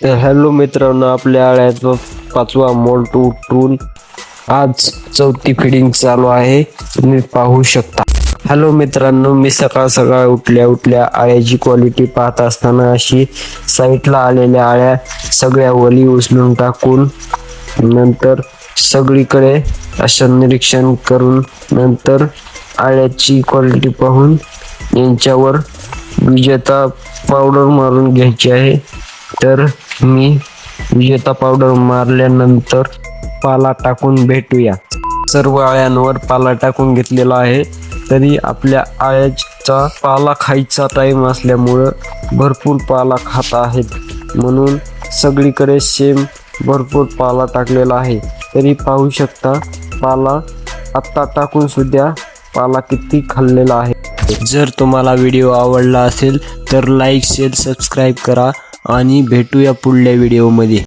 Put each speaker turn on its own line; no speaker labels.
तर हॅलो मित्रांनो आपल्या आळ्याचा पाचवा मोल्ट उठून आज चौथी फिडिंग चालू आहे. तुम्ही पाहू शकता. हॅलो मित्रांनो मी सकाळ सकाळ उठल्या उठल्या आळ्याची क्वालिटी पाहत असताना अशी साईटला आलेल्या आळ्या सगळ्या वली उचलून टाकून नंतर सगळीकडे असं निरीक्षण करून नंतर आळ्याची क्वालिटी पाहून यांच्यावर विजेता पावडर मारून घ्यायची आहे. तर मी विजेता पावडर मारल्यानंतर पाला टाकून भेटूया. सर्व आळ्यांवर पाला टाकून घेतलेला आहे. तरी आपल्या आळ्याचा पाला खायचा टाईम असल्यामुळं भरपूर पाला खात आहेत. म्हणून सगळीकडे सेम भरपूर पाला टाकलेला आहे. तरी पाहू शकता पाला आत्ता टाकून सुद्धा पाला किती खाल्लेला आहे. जर तुम्हाला व्हिडिओ आवडला असेल तर लाईक शेअर सबस्क्राईब करा. आणि भेटूया पुढल्या व्हिडिओमध्ये